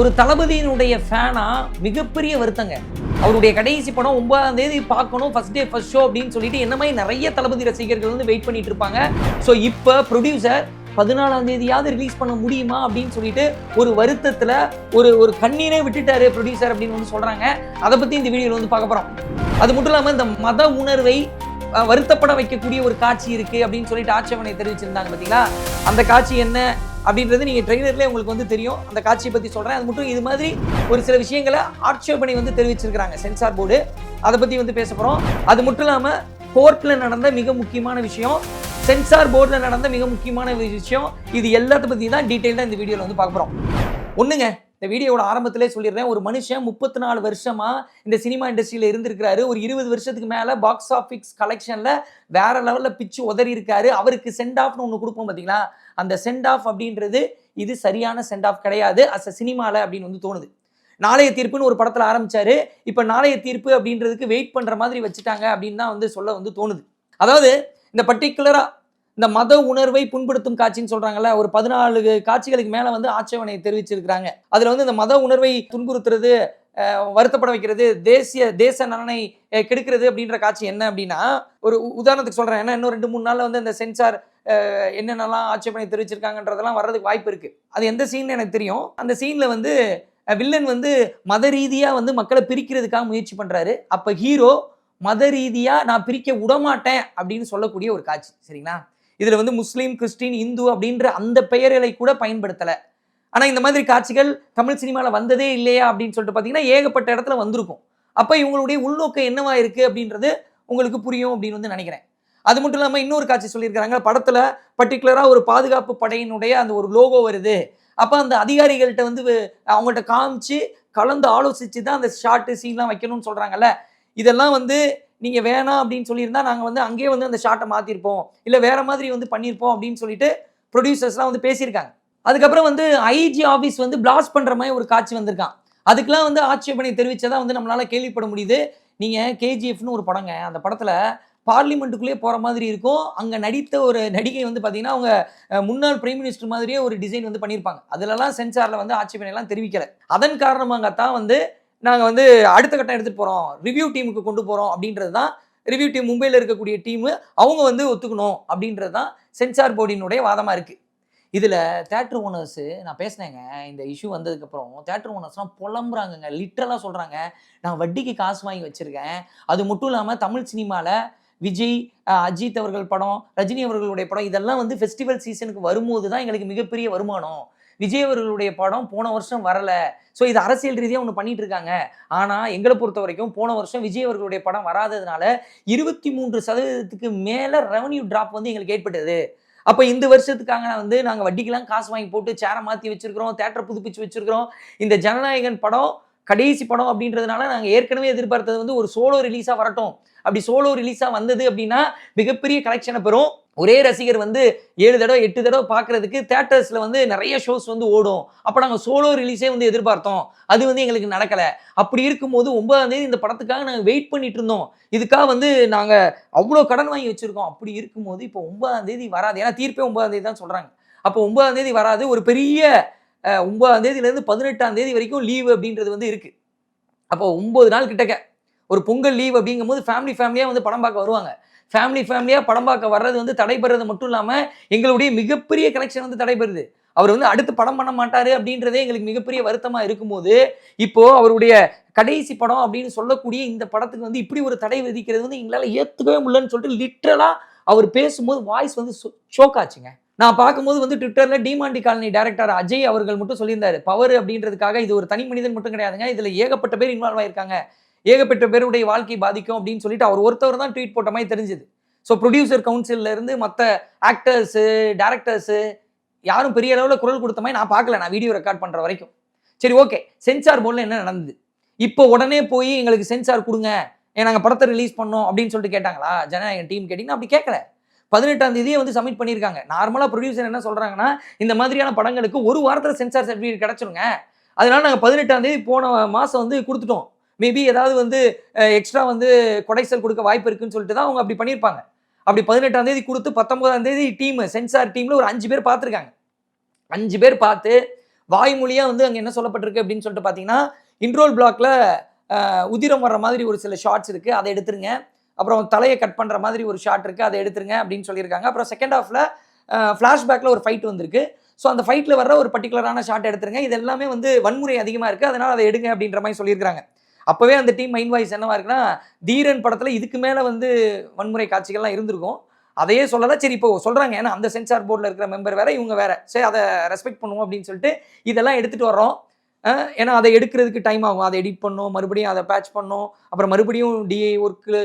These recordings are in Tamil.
ஒரு தளபதியினுடைய ஃபேனா மிகப்பெரிய வருத்தங்க. அவருடைய கடைசி படம் ஒன்பதாம் தேதி பார்க்கணும் ஃபர்ஸ்ட் டே ஃபர்ஸ்ட் ஷோ அப்படின்னு சொல்லிட்டு என்ன மாதிரி நிறைய தளபதி ரசிகர்கள் வந்து வெயிட் பண்ணிட்டு இருப்பாங்க. ஸோ இப்போ ப்ரொடியூசர் பதினாலாம் தேதியாவது ரிலீஸ் பண்ண முடியுமா அப்படின்னு சொல்லிட்டு ஒரு வருத்தத்தில் ஒரு ஒரு கண்ணீரே விட்டுட்டாரு ப்ரொடியூசர் அப்படின்னு வந்து சொல்கிறாங்க அதை பற்றி இந்த வீடியோவில் வந்து பார்க்க போகிறோம் அது மட்டும் இல்லாமல் இந்த மத உணர்வை வருத்தப்பட வைக்கக்கூடிய ஒரு காட்சி இருக்கு அப்படின்னு சொல்லிட்டு ஆட்சேபனை தெரிவிச்சிருந்தாங்க பார்த்தீங்களா அந்த காட்சி என்ன? அப்படின்றது நீங்கள் ட்ரெய்லர்லேயே உங்களுக்கு வந்து தெரியும். அந்த காட்சியை பற்றி சொல்கிறேன் அது மட்டும் இது மாதிரி ஒரு சில விஷயங்களை ஆட்சேபனை வந்து தெரிவிச்சிருக்கிறாங்க. சென்சார் போர்டு அதை பற்றி வந்து பேச போகிறோம் அது மட்டும் இல்லாமல் கோர்ட்டில் நடந்த மிக முக்கியமான விஷயம் சென்சார் போர்டில் நடந்த மிக முக்கியமான விஷயம் இது எல்லாத்த பற்றி தான் டீட்டெயிலாக இந்த வீடியோவில் வந்து பார்க்க ஒன்றுங்க இந்த வீடியோவோட ஆரம்பத்திலே சொல்லிடுறேன். ஒரு மனுஷன் முப்பத்தி நாலு வருஷமா இந்த சினிமா இண்டஸ்ட்ரியில் இருந்திருக்கிறாரு. ஒரு இருபது வருஷத்துக்கு மேலே பாக்ஸ் ஆஃபீஸ் கலெக்ஷனில் வேற லெவலில் பிச்சு உதறி இருக்காரு. அவருக்கு சென்ட் ஆஃப்னு ஒன்று கொடுப்போம் பார்த்தீங்களா அந்த சென்ட் ஆஃப் அப்படின்றது இது சரியான சென்ட் ஆஃப் கிடையாது. அஸ் அ சினிமாவில் அப்படின்னு வந்து தோணுது. நாளைய தீர்ப்புன்னு ஒரு படத்தில் ஆரம்பிச்சாரு. இப்போ நாளைய தீர்ப்பு அப்படின்றதுக்கு வெயிட் பண்ணுற மாதிரி வச்சுட்டாங்க அப்படின்னு தான் வந்து சொல்ல வந்து தோணுது. அதாவது இந்த பர்டிகுலராக இந்த மத உணர்வை புண்படுத்தும் காட்சின்னு சொல்றாங்கல்ல ஒரு பதினாலு காட்சிகளுக்கு மேல வந்து ஆட்சேபனை தெரிவிச்சிருக்கிறாங்க. அதுல வந்து இந்த மத உணர்வை துன்புறுத்துறது வருத்தப்பட வைக்கிறது தேசிய தேச நலனை கெடுக்கிறது அப்படின்ற காட்சி என்ன அப்படின்னா ஒரு உதாரணத்துக்கு சொல்றேன். ஏன்னா இன்னும் ரெண்டு மூணு நாள்ல வந்து இந்த சென்சார் என்னென்னலாம் ஆட்சேபனை தெரிவிச்சிருக்காங்கன்றதெல்லாம் வர்றதுக்கு வாய்ப்பு இருக்கு. அது எந்த சீன் எனக்கு தெரியும். அந்த சீன்ல வந்து வில்லன் வந்து மத ரீதியா வந்து மக்களை பிரிக்கிறதுக்காக முயற்சி பண்றாரு. அப்ப ஹீரோ மத ரீதியா நான் பிரிக்க விடமாட்டேன் அப்படின்னு சொல்லக்கூடிய ஒரு காட்சி. சரிங்களா? இதில் வந்து முஸ்லீம் கிறிஸ்டின் இந்து அப்படின்ற அந்த பெயர்களை கூட பயன்படுத்தலை. ஆனால் இந்த மாதிரி காட்சிகள் தமிழ் சினிமாவில் வந்ததே இல்லையா அப்படின்னு சொல்லிட்டு பார்த்தீங்கன்னா ஏகப்பட்ட இடத்துல வந்திருக்கும். அப்போ இவங்களுடைய உள்நோக்கம் என்னவா இருக்கு அப்படின்றது உங்களுக்கு புரியும் அப்படின்னு வந்து நினைக்கிறேன். அது மட்டும் இல்லாமல் இன்னொரு காட்சி சொல்லியிருக்கிறாங்க படத்தில் பர்டிகுலராக ஒரு பாதுகாப்பு படையினுடைய அந்த ஒரு லோகோ வருது. அப்போ அந்த அதிகாரிகள்கிட்ட வந்து அவங்கள்ட்ட காமிச்சு கலந்து ஆலோசித்து தான் அந்த ஷார்ட்டு சீன்லாம் வைக்கணும்னு சொல்கிறாங்கல்ல இதெல்லாம் வந்து நீங்கள் வேணாம் அப்படின்னு சொல்லியிருந்தா நாங்கள் வந்து அங்கேயே வந்து அந்த ஷார்ட்டை மாற்றிருப்போம் இல்லை வேற மாதிரி வந்து பண்ணியிருப்போம் அப்படின்னு சொல்லிட்டு ப்ரொடியூசர்ஸ்லாம் வந்து பேசியிருக்காங்க. அதுக்கப்புறம் வந்து ஐஜி ஆஃபீஸ் வந்து பிளாஸ்ட் பண்ணுற மாதிரி ஒரு காட்சி வந்திருக்கான். அதுக்கெலாம் வந்து ஆட்சேபனை தெரிவிச்சதா வந்து நம்மளால் கேள்விப்பட முடியுது. நீங்கள் கேஜிஎஃப்னு ஒரு படங்க. அந்த படத்தில் பார்லிமெண்ட்டுக்குள்ளேயே போகிற மாதிரி இருக்கும். அங்கே நடித்த ஒரு நடிகை வந்து பார்த்திங்கன்னா அவங்க முன்னாள் பிரைம் மினிஸ்டர் மாதிரியே ஒரு டிசைன் வந்து பண்ணியிருப்பாங்க அதிலலாம் சென்சாரில் வந்து ஆட்சேபனைலாம் தெரிவிக்கலை. அதன் காரணமாக தான் வந்து நாங்கள் வந்து அடுத்த கட்டம் எடுத்துட்டு போகிறோம் ரிவ்யூ டீமுக்கு கொண்டு போகிறோம் அப்படின்றது தான் ரிவ்யூ டீம் மும்பையில் இருக்கக்கூடிய டீமு அவங்க வந்து ஒத்துக்கணும் அப்படின்றது தான் சென்சார் போர்டினுடைய வாதமாக இருக்குது இதில் தேட்டர் ஓனர்ஸு நான் பேசினேங்க. இந்த இஷ்யூ வந்ததுக்கப்புறம் தேட்டர் ஓனர்ஸ்லாம் புலம்புறாங்கங்க. லிட்ரலாக சொல்கிறாங்க நான் வட்டிக்கு காசு வாங்கி வச்சுருக்கேன். அது மட்டும் இல்லாமல் தமிழ் சினிமாவில் விஜய் அஜித் அவர்கள் படம் ரஜினி அவர்களுடைய படம் இதெல்லாம் வந்து ஃபெஸ்டிவல் சீசனுக்கு வரும்போது தான் எங்களுக்கு மிகப்பெரிய வருமானம். விஜய் அவர்களுடைய படம் போன வருஷம் வரல. ஸோ இது அரசியல் ரீதியாக ஒன்று பண்ணிட்டு இருக்காங்க. ஆனால் எங்களை பொறுத்த வரைக்கும் போன வருஷம் விஜய் அவர்களுடைய படம் வராததுனால இருபத்தி மூன்று சதவீதத்துக்கு மேலே ரெவன்யூ ட்ராப் வந்து எங்களுக்கு ஏற்பட்டது. அப்போ இந்த வருஷத்துக்காக வந்து நாங்கள் வட்டிக்கெல்லாம் காசு வாங்கி போட்டு சேரை மாற்றி வச்சிருக்கிறோம் தேட்டரை புதுப்பிச்சு வச்சிருக்கிறோம். இந்த ஜனநாயகன் படம் கடைசி படம் அப்படின்றதுனால நாங்கள் ஏற்கனவே எதிர்பார்த்தது வந்து ஒரு சோலோ ரிலீஸாக வரட்டும். அப்படி சோலோ ரிலீஸாக வந்தது அப்படின்னா மிகப்பெரிய கலெக்ஷனை பெறும். ஒரே ரசிகர் வந்து ஏழு தடவை எட்டு தடவை பார்க்கறதுக்கு தேட்டர்ஸில் வந்து நிறைய ஷோஸ் வந்து ஓடும். அப்போ நாங்கள் சோலோ ரிலீஸே வந்து எதிர்பார்த்தோம். அது வந்து எங்களுக்கு நடக்கலை. அப்படி இருக்கும்போது ஒன்பதாம் தேதி இந்த படத்துக்காக நாங்கள் வெயிட் பண்ணிட்டு இருந்தோம். இதுக்காக வந்து நாங்கள் அவ்வளோ கடன் வாங்கி வச்சுருக்கோம். அப்படி இருக்கும்போது இப்போ ஒன்பதாம் தேதி வராது. ஏன்னா தீர்ப்பே ஒன்பதாம் தேதி தான் சொல்கிறாங்க அப்போ ஒன்பதாம் தேதி வராது. ஒரு பெரிய ஒன்பதாம் தேதியிலேருந்து பதினெட்டாம் தேதி வரைக்கும் லீவு அப்படின்றது வந்து இருக்குது அப்போ ஒன்பது நாள் கிட்டக்க. ஒரு பொங்கல் லீவ் அப்படிங்கும்போது ஃபேமிலி ஃபேமிலியாக வந்து படம் பார்க்க வருவாங்க. ஃபேமிலி ஃபேமிலியாக படம் பார்க்க வர்றது வந்து தடைபடுறது மட்டும் இல்லாமல் எங்களுடைய மிகப்பெரிய கலெக்ஷன் வந்து தடைபடுது. அவர் வந்து அடுத்து படம் பண்ண மாட்டாரு அப்படின்றதே எங்களுக்கு மிகப்பெரிய வருத்தமா இருக்கும்போது இப்போ அவருடைய கடைசி படம் அப்படின்னு சொல்லக்கூடிய இந்த படத்துக்கு வந்து இப்படி ஒரு தடை விதிக்கிறது வந்து எங்களால் ஏற்றுக்கவே முடியலன்னு சொல்லிட்டு லிட்ரலா அவர் பேசும்போது வாய்ஸ் வந்து ஷோக் ஆச்சுங்க. நான் பார்க்கும்போது வந்து ட்விட்டரில் டிமாண்டி காலனி டைரக்டர் அஜய் அவர்கள் மட்டும் சொல்லியிருந்தாரு. பவர் அப்படின்றதுக்காக இது ஒரு தனி மனிதன் மட்டும் கிடையாதுங்க. இதில் ஏகப்பட்ட பேர் இன்வால்வ் ஆயிருக்காங்க. ஏகப்பட்ட பேருடைய வாழ்க்கை பாதிக்கும் அப்படின்னு சொல்லிட்டு அவர் ஒருத்தவர் தான் ட்வீட் போட்ட மாதிரி தெரிஞ்சுது. ஸோ ப்ரொடியூசர் கவுன்சில்ல இருந்து மற்ற ஆக்டர்ஸு டேரக்டர்ஸு யாரும் பெரிய அளவில் குரல் கொடுத்த மாதிரி நான் பார்க்கல. நான் வீடியோ ரெக்கார்ட் பண்ணுற வரைக்கும். சரி ஓகே சென்சார் போர்டில் என்ன நடந்தது? இப்போ உடனே போய் எங்களுக்கு சென்சார் கொடுங்க. ஏன் நாங்கள் படத்தை ரிலீஸ் பண்ணோம் அப்படின்னு சொல்லிட்டு கேட்டாங்களா? ஜனநாயகன் டீம் கேட்டிங்கன்னா அப்படி கேட்கல பதினெட்டாம் தேதியே வந்து சப்மிட் பண்ணியிருக்காங்க. நார்மலாக ப்ரொடியூசர் என்ன சொல்கிறாங்கன்னா இந்த மாதிரியான படங்களுக்கு ஒரு வாரத்தில் சென்சார் சர்டிஃபிகேட் கிடைச்சிருங்க. அதனால நாங்கள் பதினெட்டாம் தேதி போன மாதம் வந்து கொடுத்துட்டோம். மேபி ஏதாவது வந்து எக்ஸ்ட்ரா வந்து கொடைசல் கொடுக்க வாய்ப்பு இருக்குன்னு சொல்லிட்டு தான் அவங்க அப்படி பண்ணியிருப்பாங்க. அப்படி பதினெட்டாம் தேதி கொடுத்து பத்தொன்பதாம் தேதி டீம் சென்சார் டீம்ல ஒரு அஞ்சு பேர் பார்த்துருக்காங்க. அஞ்சு பேர் பார்த்து வாய்மொழியாக வந்து அங்கே என்ன சொல்லப்பட்டிருக்கு அப்படின்னு சொல்லிட்டு பார்த்தீங்கன்னா இன்ரோல் பிளாக்ல உதிரம் வர்ற மாதிரி ஒரு சில ஷார்ட்ஸ் இருக்குது அதை எடுத்துருங்க. அப்புறம் தலையை கட் பண்ணுற மாதிரி ஒரு ஷாட் இருக்குது அதை எடுத்துருங்க அப்படின்னு சொல்லியிருக்காங்க. அப்புறம் செகண்ட் ஹாஃபில் ஃப்ளாஷ்பேக்கில் ஒரு ஃபைட் வந்திருக்கு. ஸோ அந்த ஃபைட்டில் வர்ற ஒரு பர்டிகுலரான ஷாட் எடுத்துருங்க. இது எல்லாமே வந்து வன்முறை அதிகமாக இருக்குது அதனால் அதை எடுங்க அப்படின்ற மாதிரி சொல்லியிருக்காங்க அப்போவே அந்த டீம் மைண்ட் வாய்ஸ் என்னவா இருக்குன்னா தீரன் படத்தில் இதுக்கு மேலே வந்து வன்முறை காட்சிகள்லாம் இருந்திருக்கும். அதையே சொல்லலாம் சரி இப்போ சொல்கிறாங்க ஏன்னா அந்த சென்சார் போர்டில் இருக்கிற மெம்பர் வேற இவங்க வேற. சரி அதை ரெஸ்பெக்ட் பண்ணுவோம் அப்படின்னு சொல்லிட்டு இதெல்லாம் எடுத்துகிட்டு வர்றோம். ஏன்னா அதை எடுக்கிறதுக்கு டைம் ஆகும். அதை எடிட் பண்ணும் மறுபடியும் அதை பேட்ச் பண்ணும். அப்புறம் மறுபடியும் டிஐ ஒர்க்கில்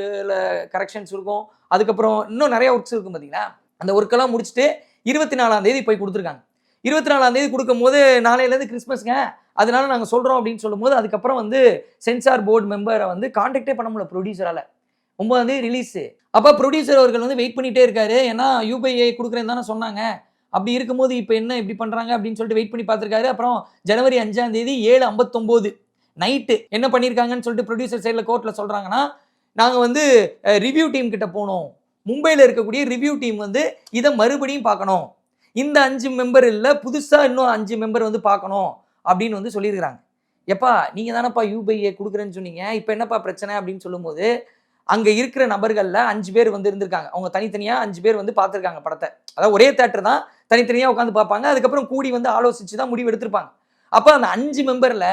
கரெக்ஷன்ஸ் இருக்கும். அதுக்கப்புறம் இன்னும் நிறைய ஒர்க்ஸ் இருக்கும் பார்த்தீங்களா அந்த ஒர்க்கெல்லாம் முடிச்சுட்டு இருபத்தி நாலாம் தேதி போய் கொடுத்துருக்காங்க. இருபத்தி நாலாம் தேதி கொடுக்கும்போது நாளையிலேருந்து கிறிஸ்மஸ்ங்க. அதனால நாங்கள் சொல்கிறோம் அப்படின்னு சொல்லும்போது அதுக்கப்புறம் வந்து சென்சார் போர்டு மெம்பரை வந்து காண்டாக்டே பண்ண முடியல ப்ரொடியூசரால். ஒன்பதாம் தேதி ரிலீஸு. அப்போ ப்ரொடியூசர் அவர்கள் வந்து வெயிட் பண்ணிகிட்டே இருக்காரு. ஏன்னா யூபிஐ கொடுக்குறேன்னு தானே சொன்னாங்க. அப்படி இருக்கும்போது இப்போ என்ன இப்படி பண்ணுறாங்க அப்படின்னு சொல்லிட்டு வெயிட் பண்ணி பார்த்துருக்காரு. அப்புறம் ஜனவரி அஞ்சாம் தேதி ஏழு ஐம்பத்தொம்போது நைட்டு என்ன பண்ணியிருக்காங்கன்னு சொல்லிட்டு ப்ரொடியூசர் சைடில் கோர்ட்டில் சொல்கிறாங்கன்னா நாங்கள் வந்து ரிவ்யூ டீம் கிட்ட போனோம். மும்பையில் இருக்கக்கூடிய ரிவ்யூ டீம் வந்து இதை மறுபடியும் பார்க்கணும். இந்த அஞ்சு மெம்பர் இல்லை புதுசாக இன்னும் அஞ்சு மெம்பர் வந்து பார்க்கணும் அப்படின்னு வந்து சொல்லியிருக்கிறாங்க. எப்பா நீங்கள் தானப்பா யூபிஐ கொடுக்குறேன்னு சொன்னீங்க. இப்போ என்னப்பா பிரச்சனை அப்படின்னு சொல்லும்போது அங்கே இருக்கிற நபர்களில் அஞ்சு பேர் வந்து இருந்திருக்காங்க. அவங்க தனித்தனியாக அஞ்சு பேர் வந்து பார்த்துருக்காங்க படத்தை. அதாவது ஒரே தேட்டர் தான் தனித்தனியாக உட்காந்து பார்ப்பாங்க. அதுக்கப்புறம் கூடி வந்து ஆலோசித்து தான் முடிவு எடுத்திருப்பாங்க. அப்போ அந்த அஞ்சு மெம்பரில்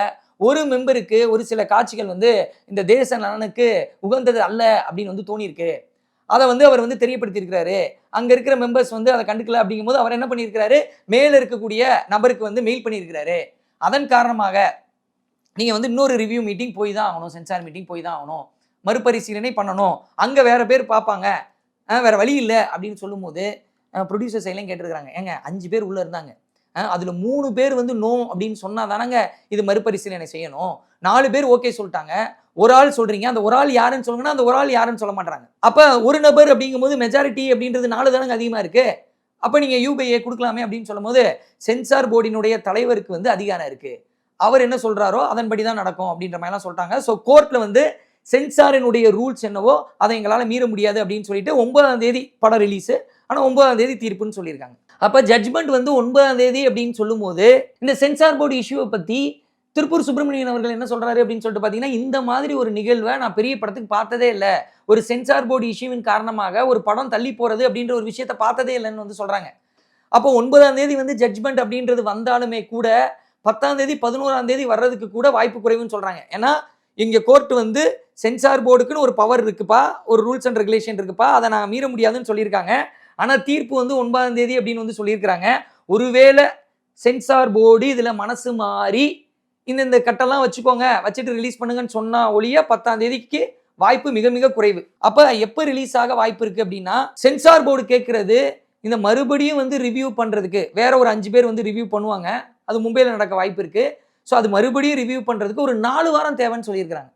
ஒரு மெம்பருக்கு ஒரு சில காட்சிகள் வந்து இந்த தேச நலனுக்கு உகந்தது அல்ல அப்படின்னு வந்து தோணியிருக்கு. அதை வந்து அவர் வந்து தெரியப்படுத்தியிருக்கிறாரு. அங்கே இருக்கிற மெம்பர்ஸ் வந்து அதை கண்டுக்கல அப்படிங்கும்போது அவர் என்ன பண்ணியிருக்கிறாரு? மேலே இருக்கக்கூடிய நபருக்கு வந்து மெயில் பண்ணியிருக்கிறாரு. அதன் காரணமாக நீங்கள் வந்து இன்னொரு ரிவ்யூ மீட்டிங் போய் தான் ஆகணும். சென்சார் மீட்டிங் போய் தான் ஆகணும். மறுபரிசீலனை பண்ணணும். அங்கே வேற பேர் பார்ப்பாங்க. அஹ் வேற வழி இல்லை அப்படின்னு சொல்லும்போது ப்ரொடியூசர் சைட்லையும் கேட்டிருக்கிறாங்க. ஏங்க அஞ்சு பேர் உள்ளே இருந்தாங்க. அதில் மூணு பேர் வந்து நோ அப்படின்னு சொன்னால் தானங்க இது மறுபரிசீலனை செய்யணும்? நாலு பேர் ஓகே சொல்லிட்டாங்க. ஒரு ஆள் சொல்றீங்க. அந்த ஒரு ஆள் யாருன்னு சொல்லுங்கன்னா அந்த ஒரு ஆள் யாருன்னு சொல்ல மாட்டாங்க. அப்ப ஒரு நபர் அப்படிங்கும்போது மெஜாரிட்டி அப்படின்றது நாலு தானங்க அதிகமா இருக்கு? அப்ப நீங்க யூபிஐ கொடுக்கலாமே அப்படின்னு சொல்லும்போது சென்சார் போர்டினுடைய தலைவருக்கு வந்து அதிகாரம் இருக்கு. அவர் என்ன சொல்றாரோ அதன்படி தான் நடக்கும் அப்படின்ற மாதிரிலாம் சொல்லிட்டாங்க. ஸோ கோர்ட்ல வந்து சென்சாரினுடைய ரூல்ஸ் என்னவோ அதை எங்களால் மீற முடியாது அப்படின்னு சொல்லிட்டு ஒன்பதாம் தேதி படம் ரிலீஸு ஆனால் ஒன்பதாம் தேதி தீர்ப்புன்னு சொல்லியிருக்காங்க. அப்போ ஜட்ஜ்மெண்ட் வந்து ஒன்பதாம் தேதி அப்படின்னு சொல்லும்போது இந்த சென்சார் போர்டு இஷ்யூவை பற்றி திருப்பூர் சுப்பிரமணியன் அவர்கள் என்ன சொல்கிறாரு அப்படின்னு சொல்லிட்டு பார்த்தீங்கன்னா இந்த மாதிரி ஒரு நிகழ்வை நான் பெரிய படத்துக்கு பார்த்ததே இல்லை. ஒரு சென்சார் போர்டு இஷ்யூவின் காரணமாக ஒரு படம் தள்ளி போகிறது அப்படின்ற ஒரு விஷயத்த பார்த்ததே இல்லைன்னு வந்து சொல்கிறாங்க அப்போ ஒன்பதாம் தேதி வந்து ஜட்ஜ்மெண்ட் அப்படின்றது வந்தாலுமே கூட பத்தாம் தேதி பதினோராம் தேதி வர்றதுக்கு கூட வாய்ப்பு குறைவுன்னு சொல்கிறாங்க ஏன்னா இங்கே கோர்ட் வந்து சென்சார் போர்டுக்குன்னு ஒரு பவர் இருக்குப்பா ஒரு ரூல்ஸ் அண்ட் ரெகுலேஷன் இருக்குப்பா அதை நான் மீற முடியாதுன்னு சொல்லியிருக்காங்க. ஆனால் தீர்ப்பு வந்து ஒன்பதாம் தேதி அப்படின்னு வந்து சொல்லியிருக்கிறாங்க. ஒருவேளை சென்சார் போர்டு இதில் மனசு மாறி இந்த இந்த கட்டெல்லாம் வச்சுக்கோங்க. வச்சுட்டு ரிலீஸ் பண்ணுங்கன்னு சொன்னா ஒழிய பத்தாம் தேதிக்கு வாய்ப்பு மிக மிக குறைவு. அப்ப எப்போ ரிலீஸ் ஆக வாய்ப்பு இருக்கு அப்படின்னா சென்சார் போர்டு கேட்கறது இந்த மறுபடியும் வந்து ரிவ்யூ பண்றதுக்கு வேற ஒரு அஞ்சு பேர் வந்து ரிவ்யூ பண்ணுவாங்க. அது மும்பையில் நடக்க வாய்ப்பு இருக்கு. ஸோ அது மறுபடியும் ரிவ்யூ பண்றதுக்கு ஒரு நாலு வாரம் தேவைன்னு சொல்லியிருக்கிறாங்க.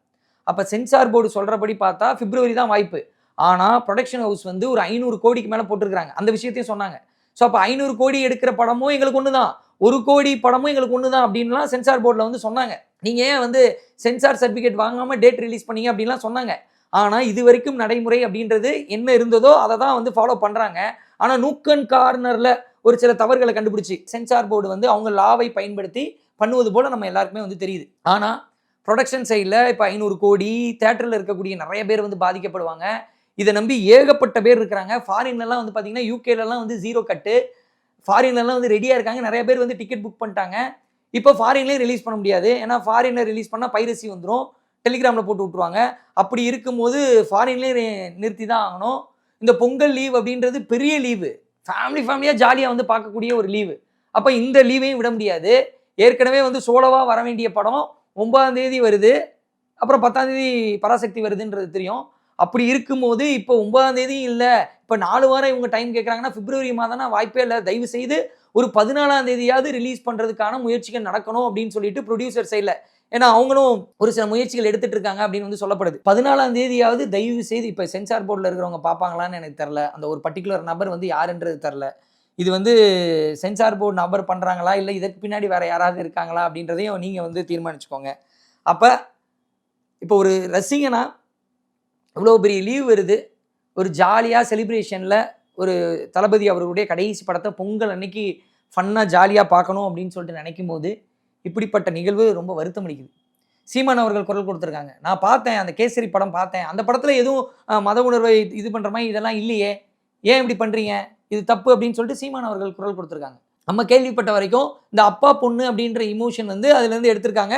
அப்போ சென்சார் போர்டு சொல்றபடி பார்த்தா பிப்ரவரி தான் வாய்ப்பு. ஆனால் ப்ரொடக்ஷன் ஹவுஸ் வந்து ஒரு ஐநூறு கோடிக்கு மேலே போட்டிருக்கிறாங்க. அந்த விஷயத்தையும் சொன்னாங்க. ஸோ அப்போ ஐநூறு கோடி எடுக்கிற படமும் எங்களுக்கு ஒன்று தான் ஒரு கோடி படமும் எங்களுக்கு ஒன்று தான் அப்படின்லாம் சென்சார் போர்டில் வந்து சொன்னாங்க. நீங்கள் ஏன் வந்து சென்சார் சர்டிஃபிகேட் வாங்காமல் டேட் ரிலீஸ் பண்ணீங்க அப்படின்லாம் சொன்னாங்க. ஆனால் இது வரைக்கும் நடைமுறை அப்படின்றது என்ன இருந்ததோ அதை தான் வந்து ஃபாலோ பண்ணுறாங்க ஆனால் நூக்கன் கார்னரில் ஒரு சில தவறுகளை கண்டுபிடிச்சி சென்சார் போர்டு வந்து அவங்க லாவை பயன்படுத்தி பண்ணுவது போல் நம்ம எல்லாருக்குமே வந்து தெரியுது. ஆனால் ப்ரொடக்ஷன் சைடில் இப்போ ஐநூறு கோடி தேட்டரில் இருக்கக்கூடிய நிறைய பேர் வந்து பாதிக்கப்படுவாங்க. இதை நம்பி ஏகப்பட்ட பேர் இருக்கிறாங்க. ஃபாரின்லலாம் வந்து பார்த்தீங்கன்னா யூகேலலாம் வந்து ஜீரோ கட்டு ஃபாரின்லலாம் வந்து ரெடியாக இருக்காங்க. நிறைய பேர் வந்து டிக்கெட் புக் பண்ணிட்டாங்க. இப்போ ஃபாரின்லேயும் ரிலீஸ் பண்ண முடியாது. ஏன்னா ஃபாரினில் ரிலீஸ் பண்ணால் பைரசி வந்துடும் டெலிகிராமில் போட்டு விட்ருவாங்க அப்படி இருக்கும்போது ஃபாரின்லேயே நிறுத்தி தான் ஆகணும். இந்த பொங்கல் லீவ் அப்படின்றது பெரிய லீவு ஃபேமிலி ஃபேமிலியாக ஜாலியாக வந்து பார்க்கக்கூடிய ஒரு லீவு அப்போ இந்த லீவையும் விட முடியாது. ஏற்கனவே வந்து சோலோவாக வர வேண்டிய படம் ஒன்பதாம் தேதி வருது. அப்புறம் பத்தாம் தேதி பராசக்தி வருதுன்றது தெரியும். அப்படி இருக்கும்போது இப்போ ஒன்பதாம் தேதி இல்லை. இப்போ நாலு வாரம் இவங்க டைம் கேட்குறாங்கன்னா பிப்ரவரி மாதம்னா வாய்ப்பே இல்லை. தயவு செய்து ஒரு பதினாலாம் தேதியாவது ரிலீஸ் பண்ணுறதுக்கான முயற்சிகள் நடக்கணும் அப்படின்னு சொல்லிட்டு ப்ரொடியூசர் சைடில் ஏன்னா அவங்களும் ஒரு சில முயற்சிகள் எடுத்துட்டு இருக்காங்க அப்படின்னு வந்து சொல்லப்படுது. பதினாலாம் தேதியாவது தயவு செய்து இப்போ சென்சார் போர்டில் இருக்கிறவங்க பார்ப்பாங்களான்னு எனக்கு தெரில அந்த ஒரு பர்டிகுலர் நபர் வந்து யாருன்றது தெரில இது வந்து சென்சார் போர்டு நபர் பண்ணுறாங்களா இல்லை இதற்கு பின்னாடி வேறு யாராவது இருக்காங்களா அப்படின்றதையும் நீங்கள் வந்து தீர்மானிச்சுக்கோங்க. அப்போ இப்போ ஒரு ரசிகனா இவ்வளோ பெரிய லீவ் வருது. ஒரு ஜாலியாக செலிப்ரேஷனில் ஒரு தளபதி அவர்களுடைய கடைசி படத்தை பொங்கல் அன்னைக்கு ஃபன்னாக ஜாலியாக பார்க்கணும் அப்படின்னு சொல்லிட்டு நினைக்கும் போது இப்படிப்பட்ட நிகழ்வு ரொம்ப வருத்தம் அளிக்குது. சீமான் அவர்கள் குரல் கொடுத்துருக்காங்க. நான் பார்த்தேன் அந்த கேசரி படம் பார்த்தேன். அந்த படத்தில் எதுவும் மத உணர்வை இது பண்ணுற மாதிரி இதெல்லாம் இல்லையே. ஏன் இப்படி பண்ணுறீங்க இது தப்பு அப்படின்னு சொல்லிட்டு சீமான் அவர்கள் குரல் கொடுத்துருக்காங்க. நம்ம கேள்விப்பட்ட வரைக்கும் இந்த அப்பா பொண்ணு அப்படின்ற இமோஷன் வந்து அதுலேருந்து எடுத்திருக்காங்க.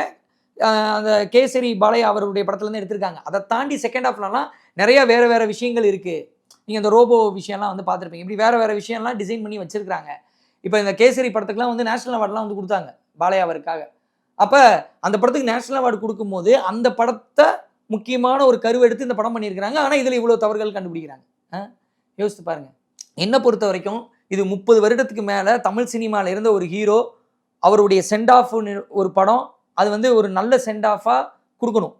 அந்த கேசரி பாலையா அவருடைய படத்துலேருந்து எடுத்திருக்காங்க. அதை தாண்டி செகண்ட் ஹாஃப்லலாம் நிறைய வேறு வேறு விஷயங்கள் இருக்குது நீங்கள் இந்த ரோபோ விஷயம்லாம் வந்து பார்த்துருப்பீங்க. இப்படி வேறு வேறு விஷயம்லாம் டிசைன் பண்ணி வச்சுருக்காங்க இப்போ இந்த கேசரி படத்துக்குலாம் வந்து நேஷனல் அவார்ட்லாம் வந்து கொடுத்தாங்க பாலையா அவருக்காக. அப்போ அந்த படத்துக்கு நேஷனல் அவார்டு கொடுக்கும்போது அந்த படத்தை முக்கியமான ஒரு கருவை எடுத்து இந்த படம் பண்ணியிருக்கிறாங்க. ஆனால் இதில் இவ்வளோ தவறுகள் கண்டுபிடிக்கிறாங்க. யோசித்து பாருங்கள் என்னை பொறுத்த வரைக்கும் இது முப்பது வருடத்துக்கு மேலே தமிழ் சினிமாவில் இருந்த ஒரு ஹீரோ அவருடைய சென்ட் ஆஃப் ஒரு படம் அது வந்து ஒரு நல்ல சென்ட் ஆஃபாக கொடுக்கணும்.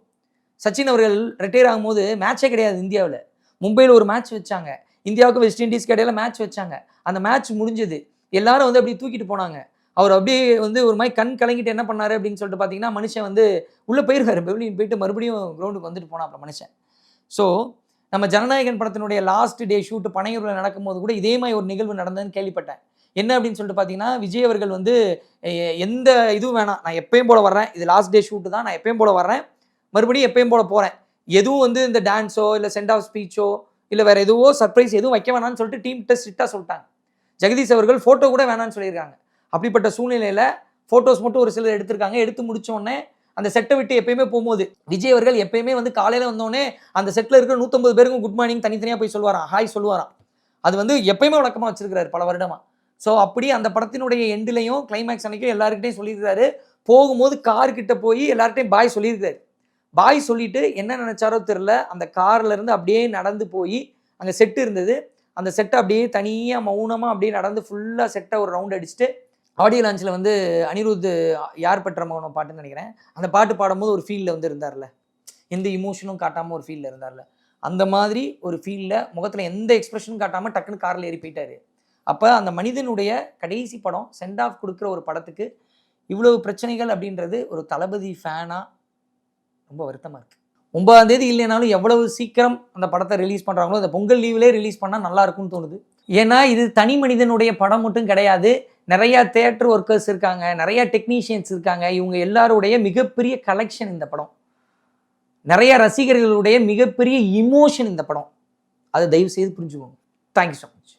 சச்சின் அவர்கள் ரிட்டையர் ஆகும்போது மேட்சே கிடையாது இந்தியாவில். மும்பையில் ஒரு மேட்ச் வச்சாங்க. இந்தியாவுக்கு வெஸ்ட் இண்டீஸ்க்கு இடையில மேட்ச் வச்சாங்க. அந்த மேட்ச் முடிஞ்சது. எல்லாரும் வந்து அப்படியே தூக்கிட்டு போனாங்க. அவர் அப்படியே வந்து ஒரு மாதிரி கண் கலங்கிட்டு என்ன பண்ணாரு அப்படின்னு சொல்லிட்டு பார்த்தீங்கன்னா மனுஷன் வந்து உள்ளே போயிருக்காரு. பெவிலியன் போயிட்டு மறுபடியும் கிரவுண்டுக்கு வந்துட்டு போனா அப்புறம் மனுஷன். ஸோ நம்ம ஜனநாயகன் படத்தினுடைய லாஸ்ட் டே ஷூட் பனையூரில் நடக்கும்போது கூட இதே மாதிரி ஒரு நிகழ்வு நடந்ததுன்னு கேள்விப்பட்டேன். என்ன அப்படின்னு சொல்லிட்டு பார்த்தீங்கன்னா விஜய் அவர்கள் வந்து எந்த இதுவும் வேணாம். நான் எப்பயும் போல வர்றேன். இது லாஸ்ட் டே ஷூட்டு தான். நான் எப்பயும் போல வர்றேன். மறுபடியும் எப்பயும் போல போகிறேன் எதுவும் வந்து இந்த டான்ஸோ இல்லை சென்ட் ஆஃப் ஸ்பீச்சோ இல்லை வேறு எதுவோ சர்ப்ரைஸ் எதுவும் வைக்க வேணாம்னு சொல்லிட்டு டீம் கிட்ட ஸ்ட்ரிக்டாக சொல்லிட்டாங்க. ஜெகதீஷ் அவர்கள் ஃபோட்டோ கூட வேணாம்னு சொல்லியிருக்காங்க. அப்படிப்பட்ட சூழ்நிலையில் ஃபோட்டோஸ் மட்டும் ஒரு சிலர் எடுத்திருக்காங்க. எடுத்து முடித்தோடனே அந்த செட்டை விட்டு எப்பயுமே போகும்போது விஜய் அவர்கள் எப்பயுமே வந்து காலையில் வந்தோடனே அந்த செட்டில் இருக்கிற நூற்றம்பது பேருக்கும் குட் மார்னிங் தனித்தனியாக போய் சொல்லுவாராம். ஹாய் சொல்லுவாராம். அது வந்து எப்பயுமே வழக்கமாக வச்சிருக்கிறாரு பல வருடமாக ஸோ அப்படி அந்த படத்தினுடைய எண்டுலையும் கிளைமேக்ஸ் அன்னைக்கும் எல்லாருக்கிட்டையும் சொல்லியிருக்காரு. போகும்போது கார்கிட்ட போய் எல்லார்கிட்டையும் பாய் சொல்லியிருக்காரு. பாய் சொல்லிட்டு என்ன நினச்சாரோ தெரில அந்த கார்லேருந்து அப்படியே நடந்து போய் அங்கே செட்டு இருந்தது. அந்த செட்டை அப்படியே தனியாக மௌனமாக அப்படியே நடந்து ஃபுல்லாக செட்டை ஒரு ரவுண்ட் அடிச்சுட்டு ஆடியோ லான்ச்சில் வந்து அனிருத் யார் பெற்ற மௌனம் பாட்டுன்னு நினைக்கிறேன். அந்த பாட்டு பாடும்போது ஒரு ஃபீலில் வந்து இருந்தார்ல. எந்த இமோஷனும் காட்டாமல் ஒரு ஃபீலில் இருந்தார்ல. அந்த மாதிரி ஒரு ஃபீலில் முகத்தில் எந்த எக்ஸ்பிரஷனும் காட்டாமல் டக்குன்னு காரில் ஏறி போயிட்டாரு. அப்போ அந்த மனிதனுடைய கடைசி படம் சென்ட் ஆஃப் கொடுக்குற ஒரு படத்துக்கு இவ்வளவு பிரச்சனைகள் அப்படின்றது ஒரு தளபதி ஃபேனாக ரொம்ப வருத்தமாக இருக்குது ஒன்பதாம் தேதி இல்லைனாலும் எவ்வளவு சீக்கிரம் அந்த படத்தை ரிலீஸ் பண்ணுறாங்களோ அந்த பொங்கல் லீவ்லேயே ரிலீஸ் பண்ணால் நல்லா இருக்கும்னு தோணுது. ஏன்னா இது தனி மனிதனுடைய படம் மட்டும் கிடையாது. நிறையா தேட்டர் ஒர்க்கர்ஸ் இருக்காங்க நிறையா டெக்னீஷியன்ஸ் இருக்காங்க. இவங்க எல்லாருடைய மிகப்பெரிய கலெக்ஷன் இந்த படம். நிறைய ரசிகர்களுடைய மிகப்பெரிய இமோஷன் இந்த படம். அதை தயவு செய்து புரிஞ்சுக்கோங்க. Thank you so much